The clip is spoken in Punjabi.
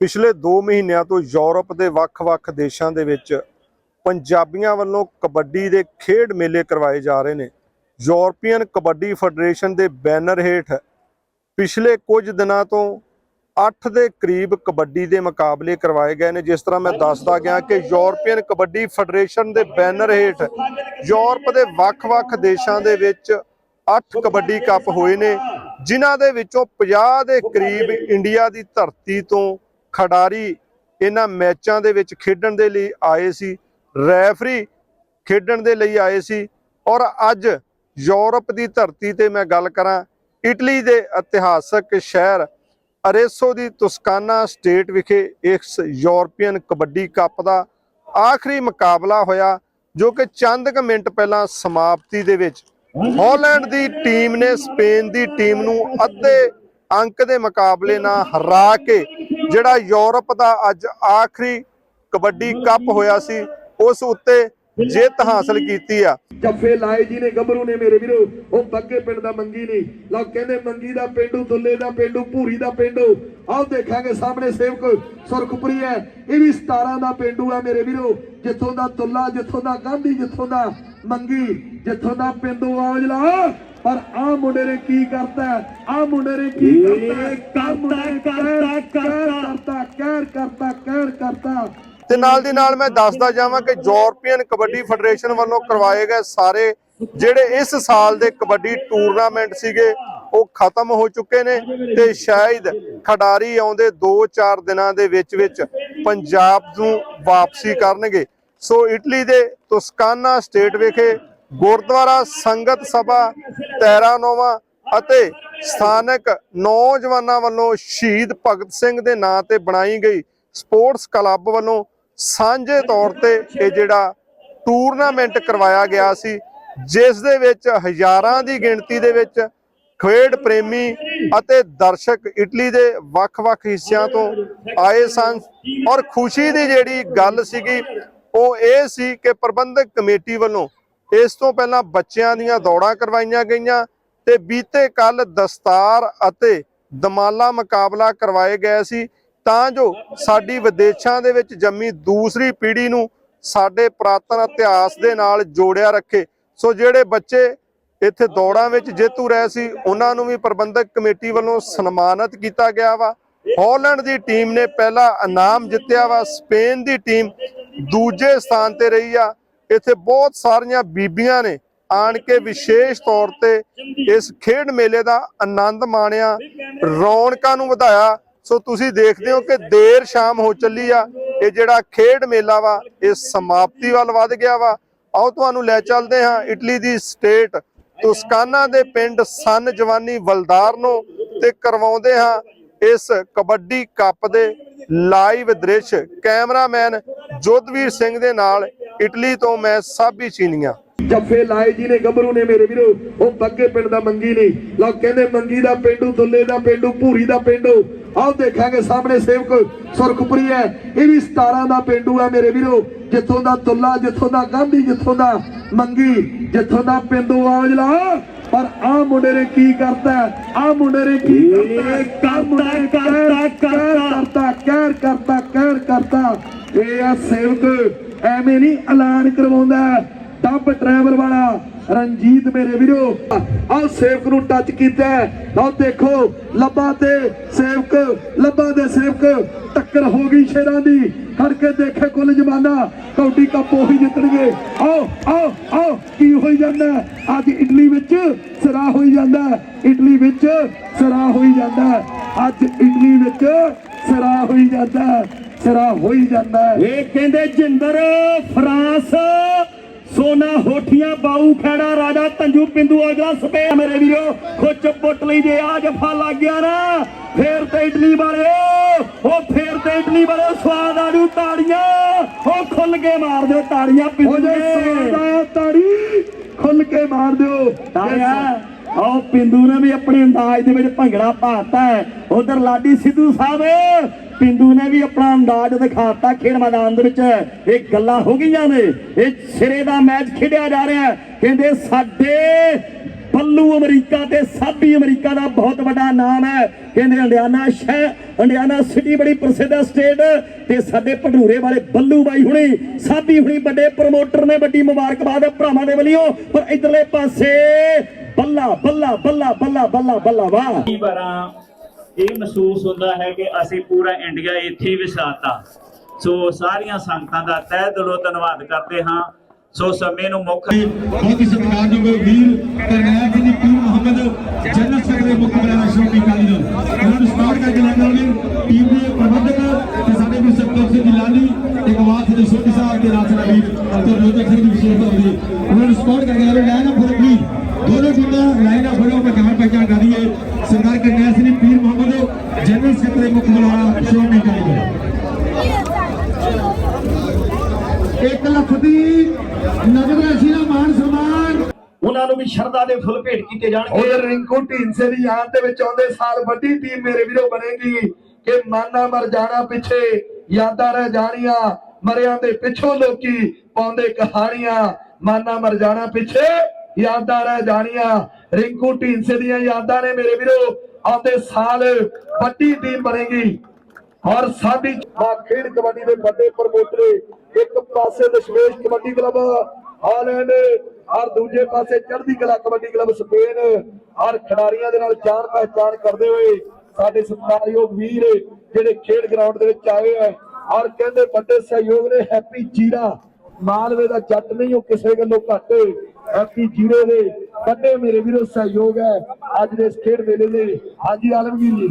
ਪਿਛਲੇ 2 ਮਹੀਨਿਆਂ ਤੋਂ ਯੂਰਪ ਦੇ ਵੱਖ-ਵੱਖ ਦੇਸ਼ਾਂ ਦੇ ਵਿੱਚ ਪੰਜਾਬੀਆਂ ਵੱਲੋਂ ਕਬੱਡੀ ਦੇ ਖੇਡ ਮੇਲੇ ਕਰਵਾਏ ਜਾ ਰਹੇ ਨੇ। ਯੂਰਪੀਅਨ ਕਬੱਡੀ ਫੈਡਰੇਸ਼ਨ ਦੇ ਬੈਨਰ ਹੇਠ ਪਿਛਲੇ ਕੁਝ ਦਿਨਾਂ ਤੋਂ 8 ਦੇ ਕਰੀਬ ਕਬੱਡੀ ਦੇ ਮੁਕਾਬਲੇ ਕਰਵਾਏ ਗਏ ਨੇ। ਜਿਸ ਤਰ੍ਹਾਂ ਮੈਂ ਦੱਸਦਾ ਗਿਆ ਕਿ ਯੂਰਪੀਅਨ ਕਬੱਡੀ ਫੈਡਰੇਸ਼ਨ ਦੇ ਬੈਨਰ ਹੇਠ ਯੂਰਪ ਦੇ ਵੱਖ-ਵੱਖ ਦੇਸ਼ਾਂ ਦੇ ਵਿੱਚ 8 ਕਬੱਡੀ ਕੱਪ ਹੋਏ ਨੇ, ਜਿਨ੍ਹਾਂ ਦੇ ਵਿੱਚੋਂ 50 ਦੇ ਕਰੀਬ ਇੰਡੀਆ ਦੀ ਧਰਤੀ ਤੋਂ ਖਿਡਾਰੀ ਇਹਨਾਂ ਮੈਚਾਂ ਦੇ ਵਿੱਚ ਖੇਡਣ ਦੇ ਲਈ ਆਏ ਸੀ, ਰੈਫਰੀ ਖੇਡਣ ਦੇ ਲਈ ਆਏ ਸੀ ਔਰ ਅੱਜ ਯੂਰਪ ਦੀ ਧਰਤੀ ਤੇ ਮੈਂ ਗੱਲ ਕਰਾਂ, ਇਟਲੀ ਦੇ ਇਤਿਹਾਸਕ ਸ਼ਹਿਰ ਅਰੇਸੋ ਦੀ ਤੁਸਕਾਨਾ ਸਟੇਟ ਵਿਖੇ ਇਸ ਯੂਰਪੀਅਨ ਕਬੱਡੀ ਕੱਪ ਦਾ ਆਖਰੀ ਮੁਕਾਬਲਾ ਹੋਇਆ ਜੋ ਕਿ ਚੰਦ ਕੁ ਮਿੰਟ ਪਹਿਲਾਂ ਸਮਾਪਤੀ ਦੇ ਵਿੱਚ ਹਾਲੈਂਡ ਦੀ ਟੀਮ ਨੇ ਸਪੇਨ ਦੀ ਟੀਮ ਨੂੰ ਅੱਧੇ ਅੰਕ ਦੇ ਮੁਕਾਬਲੇ ਨਾਲ ਹਰਾ ਕੇ ਜਿਹੜਾ ਯੂਰਪ ਦਾ ਅੱਜ ਆਖਰੀ ਕਬੱਡੀ ਕੱਪ ਹੋਇਆ ਸੀ, ਉਸ ਉੱਤੇ ਜਿੱਤ ਹਾਸਲ ਕੀਤੀ ਆ। ਜੱਫੇ ਲਾਏ ਜੀ ਨੇ, ਗੱਭਰੂ ਨੇ ਮੇਰੇ ਵੀਰੋ। ਉਹ ਬੱਗੇ ਪਿੰਡ ਦਾ ਮੰਗੀ ਨਹੀਂ। ਲਓ, ਕਹਿੰਦੇ ਮੰਗੀ ਦਾ ਪਿੰਡੂ, ਦੁੱਲੇ ਦਾ ਪਿੰਡੂ, ਭੂਰੀ ਦਾ ਪਿੰਡੂ। ਆਓ ਦੇਖਾਂਗੇ ਸਾਹਮਣੇ ਸੇਵਕ ਸੁਰਖਪੁਰੀ ਹੈ। ਇਹ ਵੀ 17 ਦਾ ਪਿੰਡੂ ਹੈ ਮੇਰੇ ਵੀਰੋ। ਜਿੱਥੋਂ ਦਾ ਦੁੱਲਾ, ਜਿੱਥੋਂ ਦਾ ਗਾਂਧੀ, ਜਿੱਥੋਂ ਦਾ ਮੰਗੀ। ਜਿੱਥੋਂ ਦਾ ਪਿੰਡੂ ਆਉਜਲਾ ਪਰ ਆ ਮੁੰਡੇ ਨੇ ਕੀ ਕਰਤਾ? ਆ ਮੁੰਡੇ ਨੇ ਕੀ ਕਰਤਾ? ਕਰਤਾ ਕਰਤਾ ਕਹਿਰ ਕਰਤਾ। ਕਹਿਰ ਕਰਤਾ ਤੇ ਨਾਲ ਦੀ ਨਾਲ ਮੈਂ ਦੱਸਦਾ ਜਾਵਾਂ ਕਿ ਯੂਰਪੀਅਨ ਕਬੱਡੀ ਫੈਡਰੇਸ਼ਨ ਵੱਲੋਂ ਕਰਵਾਏ ਗਏ ਸਾਰੇ ਜਿਹੜੇ ਇਸ ਸਾਲ ਦੇ ਕਬੱਡੀ ਟੂਰਨਾਮੈਂਟ ਸੀਗੇ ਉਹ ਖਤਮ ਹੋ ਚੁੱਕੇ ਨੇ ਤੇ ਸ਼ਾਇਦ ਖਿਡਾਰੀ ਆਉਂਦੇ 2-4 ਦਿਨਾਂ ਦੇ ਵਿੱਚ ਵਿੱਚ ਪੰਜਾਬ ਨੂੰ ਵਾਪਸੀ ਕਰਨਗੇ। ਸੋ ਇਟਲੀ ਦੇ ਤੁਸਕਾਨਾ ਸਟੇਟ ਵਿਖੇ ਗੁਰਦੁਆਰਾ, ਸੰਗਤ ਸਭਾ ਤੈਰਾਨੋਵਾ ਅਤੇ ਸਥਾਨਕ ਨੌਜਵਾਨਾਂ ਵੱਲੋਂ ਸ਼ਹੀਦ ਭਗਤ ਸਿੰਘ ਦੇ ਨਾਂ ਤੇ ਬਣਾਈ ਗਈ ਸਪੋਰਟਸ ਕਲੱਬ ਵੱਲੋਂ ਸਾਂਝੇ ਤੌਰ ਤੇ ਇਹ ਜਿਹੜਾ ਟੂਰਨਾਮੈਂਟ ਕਰਵਾਇਆ ਗਿਆ ਸੀ, ਜਿਸ ਦੇ ਵਿੱਚ ਹਜ਼ਾਰਾਂ ਦੀ ਗਿਣਤੀ ਦੇ ਵਿੱਚ ਖੇਡ ਪ੍ਰੇਮੀ ਅਤੇ ਦਰਸ਼ਕ ਇਟਲੀ ਦੇ ਵੱਖ-ਵੱਖ ਹਿੱਸਿਆਂ ਤੋਂ ਆਏ ਸਨ ਔਰ ਖੁਸ਼ੀ ਦੀ ਜਿਹੜੀ ਗੱਲ ਸੀਗੀ ਉਹ ਇਹ ਸੀ ਕਿ ਪ੍ਰਬੰਧਕ ਕਮੇਟੀ ਵੱਲੋਂ ਇਸ ਤੋਂ ਪਹਿਲਾਂ ਬੱਚਿਆਂ ਦੀਆਂ ਦੌੜਾਂ ਕਰਵਾਈਆਂ ਗਈਆਂ ਤੇ ਬੀਤੇ ਕੱਲ ਦਸਤਾਰ ਅਤੇ ਦਮਾਲਾ ਮੁਕਾਬਲਾ ਕਰਵਾਏ ਗਏ ਸੀ। ਤਾਂ ਜੋ ਸਾਡੀ ਵਿਦੇਸ਼ਾਂ ਦੇ ਵਿੱਚ ਜੰਮੀ ਦੂਸਰੀ ਪੀੜ੍ਹੀ ਨੂੰ ਸਾਡੇ ਪੁਰਾਤਨ ਇਤਿਹਾਸ ਦੇ ਨਾਲ ਜੋੜਿਆ ਰੱਖੇ। ਸੋ ਜਿਹੜੇ ਬੱਚੇ ਇੱਥੇ ਦੌੜਾਂ ਵਿੱਚ ਜੇਤੂ ਰਹੇ ਸੀ, ਉਹਨਾਂ ਨੂੰ ਵੀ ਪ੍ਰਬੰਧਕ ਕਮੇਟੀ ਵੱਲੋਂ ਸਨਮਾਨਿਤ ਕੀਤਾ ਗਿਆ ਵਾ। ਹਾਲੈਂਡ ਦੀ ਟੀਮ ਨੇ ਪਹਿਲਾ ਇਨਾਮ ਜਿੱਤਿਆ ਵਾ, ਸਪੇਨ ਦੀ ਟੀਮ ਦੂਜੇ ਸਥਾਨ ਤੇ ਰਹੀ ਆ। ਇੱਥੇ ਬਹੁਤ ਸਾਰੀਆਂ ਬੀਬੀਆਂ ਨੇ ਆਣ ਕੇ ਵਿਸ਼ੇਸ਼ ਤੌਰ ਤੇ ਇਸ ਖੇਡ ਮੇਲੇ ਦਾ ਆਨੰਦ ਮਾਣਿਆ, ਰੌਣਕਾਂ ਨੂੰ ਵਧਾਇਆ। ਸੋ ਤੁਸੀਂ ਦੇਖਦੇ ਹੋ ਕਿ ਦੇਰ ਸ਼ਾਮ ਹੋ ਚੱਲੀ ਆ, ਇਹ ਜਿਹੜਾ ਖੇਡ ਮੇਲਾ ਵਾ, ਇਹ ਸਮਾਪਤੀ ਵੱਲ ਵੱਧ ਗਿਆ ਵਾ। ਆਓ ਤੁਹਾਨੂੰ ਲੈ ਚੱਲਦੇ ਹਾਂ ਇਟਲੀ ਦੀ ਸਟੇਟ, ਤੁਸਕਾਨਾ ਦੇ ਪਿੰਡ ਸਨ ਜਵਾਨੀ ਵਲਦਾਰਨੋ ਤੇ ਕਰਵਾਉਂਦੇ ਹਾਂ ਇਸ ਕਬੱਡੀ ਕੱਪ ਦੇ ਲਾਈਵ ਦ੍ਰਿਸ਼ ਕੈਮਰਾਮੈਨ ਜੋਧਵੀਰ ਸਿੰਘ ਦੇ ਨਾਲ ਇਟਲੀ ਤੋਂ ਮੈਂ ਸਾਬੀ ਚੀਨੀਆਂ। ਜੱਫੇ ਲਾਏ ਜੀ ਨੇ, ਗੱਭਰੂ ਨੇ ਮੇਰੇ ਵੀਰੋ। ਉਹ ਬੱਗੇ ਪਿੰਡ ਦਾ ਮੰਗੀ ਨਹੀਂ। ਲਓ, ਕਹਿੰਦੇ ਮੰਗੀ ਦਾ ਪਿੰਡੂ, ਦੁੱਲੇ ਦਾ ਪਿੰਡੂ, ਭੂਰੀ ਦਾ ਪਿੰਡੂ। ਆਓ, ਦੇਖਾਂਗੇ ਸਾਹਮਣੇ ਸੇਵਕ ਸੁਰਖਪੁਰੀ ਹੈ। ਇਹ ਵੀ 17 ਦਾ ਪਿੰਡੂ ਹੈ ਮੇਰੇ ਵੀਰੋ। ਜਿੱਥੋਂ ਦਾ ਦੁੱਲਾ, ਜਿੱਥੋਂ ਦਾ ਗਾਂਧੀ, ਜਿੱਥੋਂ ਦਾ ਮੰਗੀ, ਜਿੱਥੋਂ ਦਾ ਪਿੰਡੂ ਆਜਲਾ ਪਰ ਆ ਮੁੰਡੇ ਨੇ ਕੀ ਕਰਤਾ? ਆ ਮੁੰਡੇ ਨੇ ਕੀ ਕਰਤਾ? ਕਰਤਾ ਕਰਤਾ ਕਹਿਰ ਕਰਤਾ ਕਹਿਰ ਕਰਤਾ। ਇਹ ਆ ਸੇਵਕ ਐਵੇਂ ਨਹੀਂ ਐਲਾਨ ਕਰਵਾਉਂਦਾ। ਡੱਬ ਡਰਾਈਵਰ ਵਾਲਾ ਰਣਜੀਤ ਮੇਰੇ ਵੀਰੋ। ਆਹ ਸੇਵਕ ਨੂੰ ਟੱਚ ਕੀਤਾ ਆਹ ਦੇਖੋ, ਲੱਭਾ ਤੇ ਸੇਵਕ, ਲੱਭਾ ਦੇ ਸੇਵਕ। ਟੱਕਰ ਹੋ ਗਈ ਸ਼ੇਰਾਂ ਦੀ। ਖੜ ਕੇ ਦੇਖੇ ਕੁੱਲ ਜਮਾਨਾ। ਕੌਡੀ ਕੱਪ ਉਹੀ ਜਿੱਤਣਗੇ। ਆਓ ਆਓ ਆਓ, ਕੀ ਹੋਈ ਜਾਂਦਾ ਅੱਜ ਇਟਲੀ ਵਿੱਚ ਸਰਾ ਹੋਈ ਜਾਂਦਾ ਹੈ। ਇਟਲੀ ਵਿੱਚ ਸਰਾ ਹੋਈ ਜਾਂਦਾ ਅੱਜ ਇਟਲੀ ਵਿੱਚ ਸਰਾ ਹੋਈ ਜਾਂਦਾ ਹੈ। ਸਰਾ ਹੋਈ ਜਾਂਦਾ ਇਹ ਕਹਿੰਦੇ ਜਿੰਦਰ ਫਰਾਂਸ ਸੋਨਾ ਹੋਠੀਆਂ ਬਾਊ ਖੈੜਾ ਰਾਜਾ ਤੰਜੂ ਪਿੰਦੂ ਅਗਲਾ ਸਪੇ ਮੇਰੇ ਵੀਰੋ ਖੁੱਚ ਪੁੱਟ ਲਈ ਜੇ ਆ ਜਫਾ ਲੱਗ ਗਿਆ ਨਾ ਫੇਰ ਤੇ ਇਟਲੀ ਵਾਲੇ ਉਹ ਫੇਰ ਤੇ ਇਟਲੀ ਵਾਲੇ ਸਵਾਦ ਆੜੂ ਤਾੜੀਆਂ। ਉਹ ਖੁੱਲ ਕੇ ਮਾਰ ਦਿਓ ਤਾੜੀਆਂ ਪਿੰਦੂ ਦੇ। ਸੋਦਾ ਤਾੜੀ ਖੁੱਲ ਕੇ ਮਾਰ ਦਿਓ। ਤਾੜੀਆਂ। ਆਓ ਪਿੰਦੂ ਨੇ ਵੀ ਆਪਣੇ ਅੰਦਾਜ਼ ਦੇ ਵਿੱਚ ਭੰਗੜਾ ਪਾਤਾ ਹੈ। ਉਧਰ ਲਾਡੀ ਸਿੱਧੂ ਸਾਹਿਬ ਪਿੰਡੂ ਨੇ ਵੀ ਆਪਣਾ ਅੰਦਾਜ਼ ਦਿਖਾਤਾ ਖੇਡ ਮੈਦਾਨ ਦੇ ਵਿੱਚ। ਇਹ ਗੱਲਾਂ ਹੋ ਗਈਆਂ ਨੇ। ਇਹ ਸਿਰੇ ਦਾ ਮੈਚ ਖੇਡਿਆ ਜਾ ਰਿਹਾ ਕਹਿੰਦੇ ਸਾਡੇ ਬੱਲੂ ਅਮਰੀਕਾ ਤੇ ਸਾਬੀ ਅਮਰੀਕਾ ਦਾ ਬਹੁਤ ਵੱਡਾ ਨਾਮ ਹੈ। ਕਹਿੰਦੇ ਇੰਡੀਆਨਾ ਸ਼ਹਿਰ ਇੰਡੀਆਨਾ ਸਿਟੀ ਬੜੀ ਪ੍ਰਸਿੱਧ ਹੈ ਸਟੇਟ। ਤੇ ਸਾਡੇ ਭਟੂਰੇ ਵਾਲੇ ਬੱਲੂ ਬਾਈ ਹੁਣੀ, ਸਾਬੀ ਹੁਣੀ ਵੱਡੇ ਪ੍ਰਮੋਟਰ ਨੇ ਵੱਡੀ ਮੁਬਾਰਕਬਾਦ ਭਰਾਵਾਂ ਦੇ ਵੱਲੋਂ। ਪਰ ਇਧਰਲੇ ਪਾਸੇ ਬੱਲਾ ਬੱਲਾ ਬੱਲਾ ਬੱਲਾ ਬੱਲਾ ਬੱਲਾ ਵਾਹ। ਇਹ ਮਹਿਸੂਸ ਹੁੰਦਾ ਹੈ ਕਿ ਅਸੀਂ ਪੂਰਾ ਇੰਡੀਆ ਇੱਥੇ ਹੀ ਸੋ ਸਾਰੀਆਂ ਸੰਗਤਾਂ ਦਾ ਤਹਿ ਦਿਲੋਂ ਧੰਨਵਾਦ ਕਰਦੇ ਹਾਂ। ਸੋ ਸਮੇਂ ਨੂੰ ਮੁੱਖ ਬਹੁਤ ਹੀ ਸਤਿਕਾਰਯੋਗ ਵੀਰ ਕਰਨੈਲ ਜੀ ਪੀਰ ਮੁਹੰਮਦ ਜਨਰਲ ਸੈਕਟਰੀ ਮੁੱਖ ਬਲਾਨਾ ਸ਼੍ਰੋਮਣੀ ਅਕਾਲੀ ਦਲ। ਉਹਨਾਂ ਨੂੰ ਸਟਾਰਟ ਕਰਕੇ ਲੈਂਦੇ ਹੋਗੇ ਟੀਮ ਦੇ ਪ੍ਰਬੰਧਕ ਤੇ ਸਾਡੇ ਵੀ ਸਰਪੰਚ ਸਿੰਘ ਲਾਲੀ ਤੇ ਗਵਾਥ ਦੇ ਸੋਢੀ ਸਾਹਿਬ ਤੇ ਰਾਜਨਾ ਵੀਰ ਤੇ ਰੋਜਕ ਸਿੰਘ ਦੀ ਵਿਸ਼ੇਸ਼ ਹੋਵੇ ਉਹਨਾਂ ਨੂੰ ਸਟਾਰਟ ਕਰਕੇ ਲੈਂਦੇ ਲਾਈਨ ਅਪ ਵੀ ਦੋਨੋਂ ਟੀਮਾਂ ਲਾਈਨ ਅਪ ਫੋਰ ਮੈਂ ਕਹਾਂ ਪਹਿਚਾਨ ਕਰ ਰਹੀ ਹੈ ਸਰਦਾਰ ਕਰਨੈਲ ਸਿੰਘ ਜੀ ਪੀਰ ਮੁਹੰਮਦ ਜਨਰਲ ਸੈਕਟਰੀ ਮੁੱਖ ਬਲਾਨਾ ਸ਼੍ਰੋਮਣੀ ਅਕਾਲੀ ਦਲ ਇੱਕ ਲੱਖ ਦੀ ਨਗਦ ਰਾਸ਼ੀ ਦਾ ਮਾਨ ਸਨਮਾਨ ਉਹਨਾਂ ਨੂੰ ਵੀ ਸ਼ਰਧਾ ਦੇ ਫੁੱਲ ਭੇਟ ਕੀਤੇ ਜਾਣਗੇ। ਉਹ ਰਿੰਕੂ ਢੀਂਸੇ ਦੀ ਯਾਦ ਦੇ ਵਿੱਚ ਆਉਂਦੇ ਸਾਲ ਵੱਡੀ ਟੀਮ ਮੇਰੇ ਵੀਰੋ ਬਣੇਗੀ ਕਿ ਮਾਨਾ ਮਰ ਜਾਣਾ ਪਿੱਛੇ, ਯਾਦਾਂ ਰਹਿ ਜਾਣੀਆਂ, ਮਰਿਆਂ ਦੇ ਪਿੱਛੋਂ ਲੋਕੀ ਪਾਉਂਦੇ ਕਹਾਣੀਆਂ, ਮਾਨਾ ਮਰ ਜਾਣਾ ਪਿੱਛੇ, ਯਾਦਾਂ ਰਹਿ ਜਾਣੀਆਂ। ਰਿੰਕੂ ਢੀਂਸੇ ਦੀਆਂ ਯਾਦਾਂ ਨੇ ਮੇਰੇ ਵੀਰੋ, ਆਉਂਦੇ ਸਾਲ ਵੱਡੀ ਟੀਮ ਬਣੇਗੀ। ਔਰ ਸਾਡੀ ਖੇਡ ਕਬੱਡੀ ਦੇ ਵੱਡੇ ਪ੍ਰਮੋਟਰ ਇੱਕ ਪਾਸੇ ਦਸ਼ਮੇਸ਼ ਕਬੱਡੀ ਕਲੱਬ, ਹਾਲੈਂਡ ਔਰ ਦੂਜੇ ਪਾਸੇ ਚੜ੍ਹਦੀ ਕਲਾ, ਕਬੱਡੀ ਕਲੱਬ ਸਪੇਨ ਔਰ ਖਿਡਾਰੀਆਂ ਦੇ ਨਾਲ ਜਾਣ ਪਹਿਚਾਣ ਕਰਦੇ ਹੋਏ ਸਾਡੇ ਸਤਿਕਾਰਯੋਗ ਵੀਰ ਜਿਹੜੇ ਖੇਡ ਗਰਾਊਂਡ ਦੇ ਵਿੱਚ ਆਏ ਹੈ ਔਰ ਕਹਿੰਦੇ ਵੱਡੇ ਸਹਿਯੋਗ ਨੇ, ਹੈਪੀ ਜੀਰਾ। ਮਾਲਵੇ ਦਾ ਜੱਟ ਨਹੀਂ, ਉਹ ਕਿਸੇ ਗੱਲੋਂ ਘੱਟ। ਹੈਪੀ ਜੀਰੇ ਦੇ ਵੱਡੇ ਮੇਰੇ ਵੀਰੋ ਸਹਿਯੋਗ ਹੈ। ਅੱਜ ਦੇ ਇਸ ਖੇਡ ਮੇਲੇ ਦੇ ਹਾਂਜੀ ਆਲਮਗੀਰ ਜੀ।